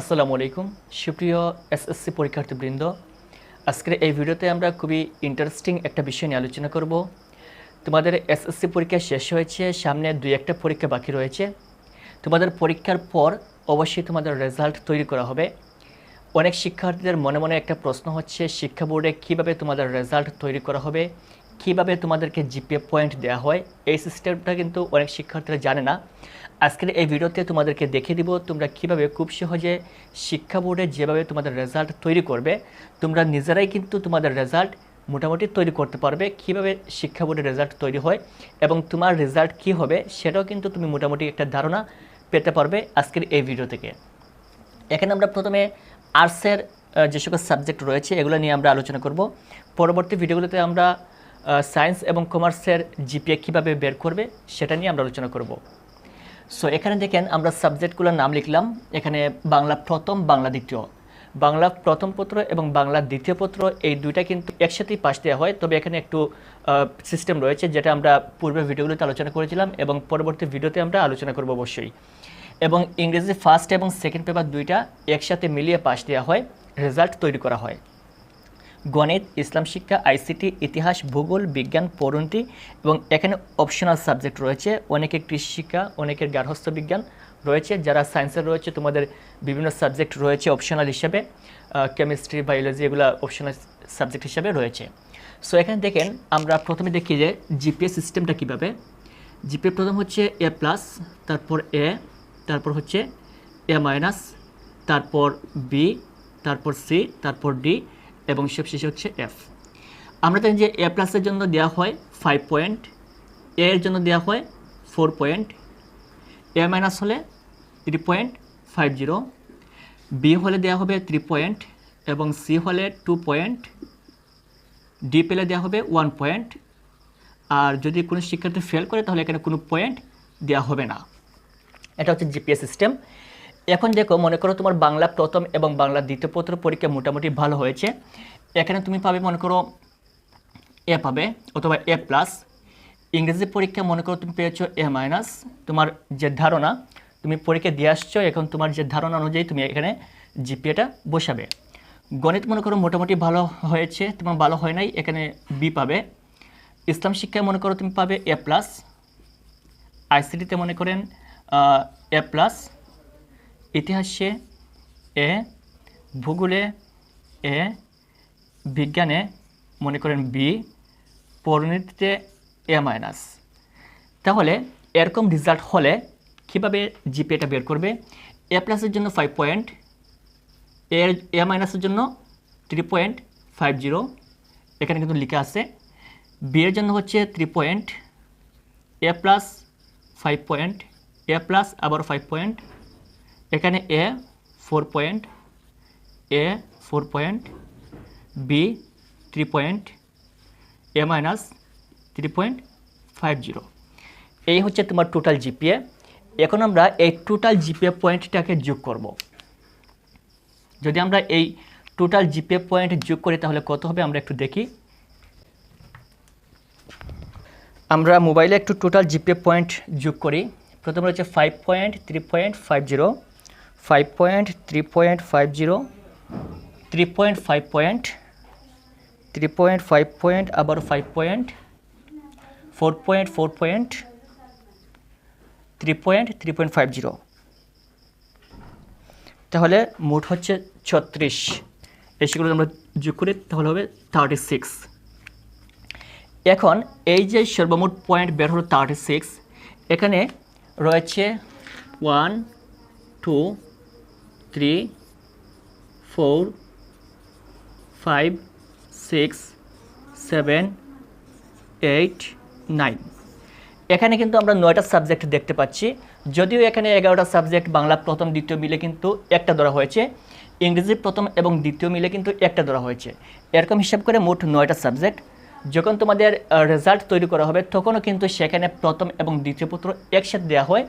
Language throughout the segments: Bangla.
আসসালামু আলাইকুম। সুপ্রিয় এসএসসি পরীক্ষার্থীবৃন্দ, আজকের এই ভিডিওতে আমরা খুবই ইন্টারেস্টিং একটা বিষয় নিয়ে আলোচনা করব। তোমাদের এসএসসি পরীক্ষা শেষ হয়েছে, সামনে দুই একটা পরীক্ষা বাকি রয়েছে। তোমাদের পরীক্ষার পর অবশ্যই তোমাদের রেজাল্ট তৈরি করা হবে। অনেক শিক্ষার্থীদের মনে মনে একটা প্রশ্ন হচ্ছে, শিক্ষা বোর্ডে কীভাবে তোমাদের রেজাল্ট তৈরি করা হবে? কীভাবে তোমাদেরকে জিপিএ পয়েন্ট দেওয়া হয়, এই সিস্টেমটা কিন্তু অনেক শিক্ষার্থীরা জানে না। আজকের এই ভিডিওতে তোমাদেরকে দেখিয়ে দিব তোমরা কীভাবে খুব সহজে শিক্ষা বোর্ডে যেভাবে তোমাদের রেজাল্ট তৈরি করবে, তোমরা নিজেরাই কিন্তু তোমাদের রেজাল্ট মোটামুটি তৈরি করতে পারবে, কীভাবে শিক্ষা বোর্ডের রেজাল্ট তৈরি হয় এবং তোমার রেজাল্ট কী হবে সেটাও কিন্তু তুমি মোটামুটি একটা ধারণা পেতে পারবে আজকের এই ভিডিও থেকে। এখানে আমরা প্রথমে আর্টসের যে সকল সাবজেক্ট রয়েছে, এগুলো নিয়ে আমরা আলোচনা করব। পরবর্তী ভিডিওগুলোতে আমরা সায়েন্স এবং কমার্সের জিপিএ কীভাবে বের করবে, সেটা নিয়ে আমরা আলোচনা করব। সো এখানে দেখেন আমরা সাবজেক্টগুলোর নাম লিখলাম। এখানে বাংলা প্রথম, বাংলা দ্বিতীয়। বাংলা প্রথম পত্র এবং বাংলা দ্বিতীয় পত্র, এই দুইটা কিন্তু একসাথেই পাশ দেওয়া হয়। তবে এখানে একটু সিস্টেম রয়েছে যেটা আমরা পূর্বের ভিডিওগুলোতে আলোচনা করেছিলাম এবং পরবর্তী ভিডিওতে আমরা আলোচনা করব অবশ্যই। এবং ইংরেজি ফার্স্ট এবং সেকেন্ড পেপার দুইটা একসাথে মিলিয়ে পাশ দেওয়া হয় রেজাল্ট তৈরি করা হয়। গণিত, ইসলাম শিক্ষা, আইসিটি, ইতিহাস, ভূগোল, বিজ্ঞান পরিণতি এবং এখানে অপশনাল সাবজেক্ট রয়েছে। অনেকের কৃষি শিক্ষা, অনেকের গার্হস্থ্য বিজ্ঞান রয়েছে। যারা সায়েন্সের রয়েছে, তোমাদের বিভিন্ন সাবজেক্ট রয়েছে অপশনাল হিসাবে। কেমিস্ট্রি বায়োলজি এগুলো অপশনাল সাবজেক্ট হিসাবে রয়েছে। সো এখানে দেখেন, আমরা প্রথমে দেখি যে জিপিএ সিস্টেমটা কীভাবে। জিপিএ প্রথম হচ্ছে এ প্লাস তারপর এ তারপর হচ্ছে এ মাইনাস তারপর বি তারপর সি তারপর ডি এবং সবশেষে হচ্ছে এফ আমরা জানি যে এ প্লাসের জন্য দেওয়া হয় ফাইভ পয়েন্ট এ এর জন্য দেওয়া হয় ফোর পয়েন্ট এ মাইনাস হলে three point five zero B হলে দেওয়া হবে থ্রি পয়েন্ট এবং সি হলে টু পয়েন্ট ডি পেলে দেওয়া হবে ওয়ান পয়েন্ট আর যদি কোনো শিক্ষার্থী ফেল করে, তাহলে এখানে কোনো পয়েন্ট দেওয়া হবে না। এটা হচ্ছে জিপিএস সিস্টেম এখন দেখো, মনে করো তোমার বাংলা প্রথম এবং বাংলা দ্বিতীয় পত্র পরীক্ষা মোটামুটি ভালো হয়েছে। এখানে তুমি পাবে, মনে করো, এ পাবে, অথবা এ প্লাস ইংরেজি পরীক্ষা, মনে করো, তুমি পেয়েছ এ মাইনাস তোমার যে ধারণা, তুমি পরীক্ষা দিয়ে আসছো, এখন তোমার যে ধারণা অনুযায়ী তুমি এখানে জিপিএটা বসাবে। গণিত, মনে করো, মোটামুটি ভালো হয়েছে, তোমার ভালো হয় নাই, এখানে বি পাবে। ইসলাম শিক্ষায় মনে করো, তুমি পাবে এ প্লাস আইসিটিতে মনে করেন এ প্লাস ইতিহাসে এ ভূগোলে এ বিজ্ঞানে মনে করেন বি, পরিণতিতে এ মাইনাস। তাহলে এরকম রেজাল্ট হলে কীভাবে জিপিএটা বের করবে? এ প্লাসের জন্য ফাইভ পয়েন্ট এর এ মাইনাসের জন্য থ্রি পয়েন্ট ফাইভ জিরো এখানে কিন্তু লেখা আছে বি এর জন্য হচ্ছে three point A plus five point A plus আবার ফাইভ পয়েন্ট এখানে A four point A four point B three point A minus three point five zero এই হচ্ছে তোমার টোটাল জিপিএ এখন আমরা এই টোটাল জিপিএ পয়েন্টটাকে যোগ করব। যদি আমরা এই টোটাল জিপিএ পয়েন্ট যোগ করি, তাহলে কত হবে? আমরা একটু দেখি। আমরা মোবাইলে একটু টোটাল জিপিএ পয়েন্ট যোগ করি। প্রথমে হচ্ছে five point three point five zero five point three point five zero three point five point three point five point আবার five point four point four point three point three point five zero তাহলে মোট হচ্ছে ছত্রিশ। এই সেগুলো আমরা যোগ করি, তাহলে হবে থার্টি সিক্স এখন এই যে সর্বমোট পয়েন্ট বের হলো থার্টি সিক্স এখানে রয়েছে one two three four five six seven eight nine এখানে কিন্তু আমরা নয়টা সাবজেক্ট দেখতে পাচ্ছি। যদিও এখানে এগারোটা সাবজেক্ট বাংলা প্রথম, দ্বিতীয় মিলে কিন্তু একটা ধরা হয়েছে। ইংরেজি প্রথম এবং দ্বিতীয় মিলে কিন্তু একটা ধরা হয়েছে। এরকম হিসাব করে মোট নয়টা সাবজেক্ট যখন তোমাদের রেজাল্ট তৈরি করা হবে, তখনও কিন্তু সেখানে প্রথম এবং দ্বিতীয় পত্র একসাথে দেওয়া হয়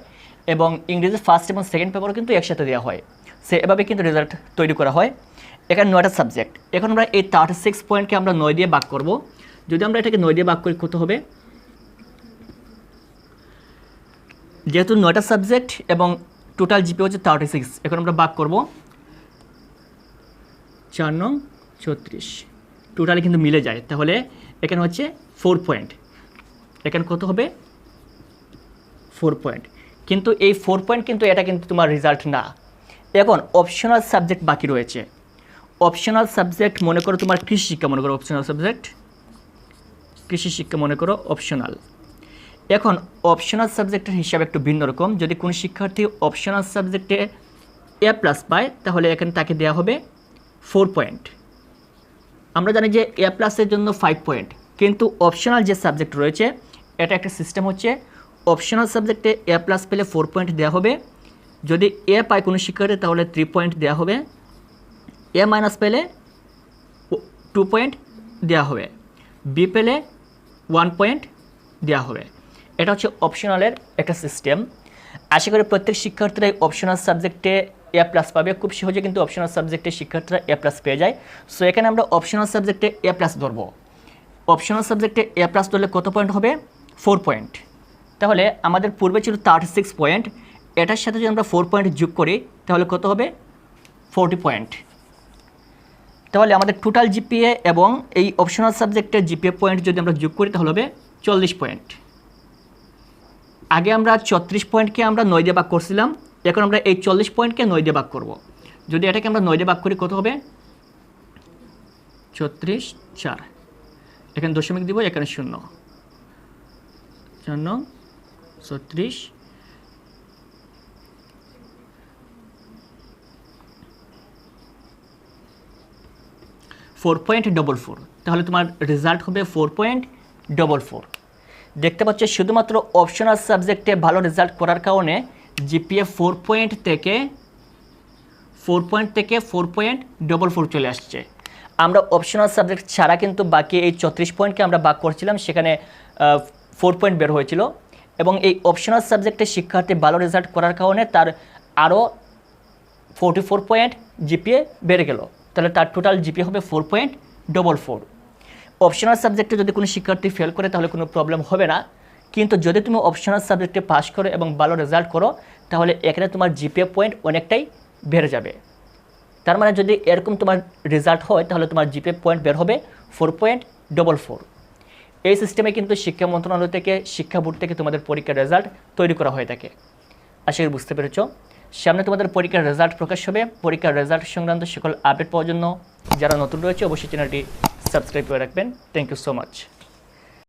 এবং ইংরেজি ফার্স্ট এবং সেকেন্ড পেপারও কিন্তু একসাথে দেওয়া হয়। সে এভাবে কিন্তু রেজাল্ট তৈরি করা হয়। এখানে নয়টা সাবজেক্ট এখন আমরা এই থার্টি সিক্স পয়েন্টকে আমরা নয় দিয়ে ভাগ করব। যদি আমরা এটাকে নয় দিয়ে ভাগ করি, কত হবে? যেহেতু নয়টা সাবজেক্ট এবং টোটাল জিপি হচ্ছে থার্টি সিক্স এখন আমরা ভাগ করব। চার নং ছত্রিশ। টোটালি কিন্তু মিলে যায়। তাহলে এখানে হচ্ছে ফোর পয়েন্ট এখানে কত হবে? ফোর পয়েন্ট কিন্তু এই ফোর পয়েন্ট কিন্তু এটা কিন্তু তোমার রেজাল্ট না। এখন অপশনাল সাবজেক্ট বাকি রয়েছে। অপশনাল সাবজেক্ট মনে করো তোমার কৃষি শিক্ষা, মনে করো অপশনাল সাবজেক্ট কৃষি শিক্ষা মনে করো অপশনাল এখন অপশনাল সাবজেক্টের হিসাব একটু ভিন্ন রকম। যদি কোনো শিক্ষার্থী অপশনাল সাবজেক্টে এ প্লাস পায়, তাহলে এখানে তাকে দেওয়া হবে ফোর পয়েন্ট আমরা জানি যে এ প্লাসের জন্য ফাইভ পয়েন্ট কিন্তু অপশনাল যে সাবজেক্ট রয়েছে, এটা একটা সিস্টেম হচ্ছে অপশনাল সাবজেক্টে এ প্লাস পেলে ফোর পয়েন্ট দেওয়া হবে। যদি এ পায় কোনো শিক্ষার্থী, তাহলে থ্রি পয়েন্ট দেওয়া হবে। এ মাইনাস পেলে টু পয়েন্ট দেওয়া হবে। বি পেলে ওয়ান পয়েন্ট দেওয়া হবে। এটা হচ্ছে অপশনালের একটা সিস্টেম আশা করি প্রত্যেক শিক্ষার্থীরা অপশনাল সাবজেক্টে এ প্লাস পাবে। খুব সহজে কিন্তু অপশনাল সাবজেক্টে শিক্ষার্থীরা এ প্লাস পেয়ে যায়। সো এখানে আমরা অপশনাল সাবজেক্টে এ প্লাস ধরবো। অপশনাল সাবজেক্টে এ প্লাস ধরলে কত পয়েন্ট হবে? ফোর পয়েন্ট তাহলে আমাদের পূর্বে ছিল থার্টি সিক্স পয়েন্ট এটার সাথে যদি আমরা ফোর পয়েন্ট যোগ করি, তাহলে কত হবে? ফোরটি পয়েন্ট তাহলে আমাদের টোটাল জিপিএ এবং এই অপশনাল সাবজেক্টের জিপিএ পয়েন্ট যদি আমরা যোগ করি, তাহলে হবে চল্লিশ পয়েন্ট আগে আমরা ছত্রিশ পয়েন্টকে আমরা নয় দিয়ে ভাগ করছিলাম, এখন আমরা এই চল্লিশ পয়েন্টকে নয় দিয়ে ভাগ করব। যদি এটাকে আমরা নয় দিয়ে ভাগ করি, কত হবে? ছত্রিশ, চার। এখানে দশমিক দিব, এখানে শূন্য। শূন্য, ছত্রিশ ফোর পয়েন্ট ডবল ফোর তাহলে তোমার রেজাল্ট হবে ফোর পয়েন্ট ডবল ফোর দেখতে পাচ্ছ, শুধুমাত্র অপশনাল সাবজেক্টে ভালো রেজাল্ট করার কারণে জিপিএ ফোর পয়েন্ট থেকে ফোর পয়েন্ট থেকে ফোর পয়েন্ট ডবল ফোর চলে আসছে। আমরা অপশনাল সাবজেক্ট ছাড়া কিন্তু বাকি এই চৌত্রিশ পয়েন্টকে আমরা বাক করছিলাম, সেখানে ফোর পয়েন্ট বের হয়েছিল। এবং এই অপশনাল সাবজেক্টে শিক্ষার্থী ভালো রেজাল্ট করার কারণে তার আরও ফোরটি ফোর পয়েন্ট জিপিএ বেড়ে গেল। তাহলে তার টোটাল জিপি হবে four point double four optional সাবজেক্টে যদি কোনো শিক্ষার্থী ফেল করে, তাহলে কোনো প্রবলেম হবে না। কিন্তু যদি তুমি অপশনাল সাবজেক্টে পাস করো এবং ভালো রেজাল্ট করো, তাহলে এখানে তোমার জিপিএ পয়েন্ট অনেকটাই বেড়ে যাবে। তার মানে যদি এরকম তোমার রেজাল্ট হয়, তাহলে তোমার জিপিএ পয়েন্ট বের হবে ফোর পয়েন্ট ডবল ফোর এই সিস্টেমে কিন্তু শিক্ষা মন্ত্রণালয় থেকে, শিক্ষা বোর্ড থেকে তোমাদের পরীক্ষার রেজাল্ট তৈরি করা হয়ে থাকে। আশা করি বুঝতে পেরেছ। সামনে তোমাদের পরীক্ষার রেজাল্ট প্রকাশ হবে। পরীক্ষার রেজাল্ট সংক্রান্ত সকল আপডেট পাওয়ার জন্য যারা নতুন রয়েছে, অবশ্যই চ্যানেলটি সাবস্ক্রাইব করে রাখবেন। Thank you so much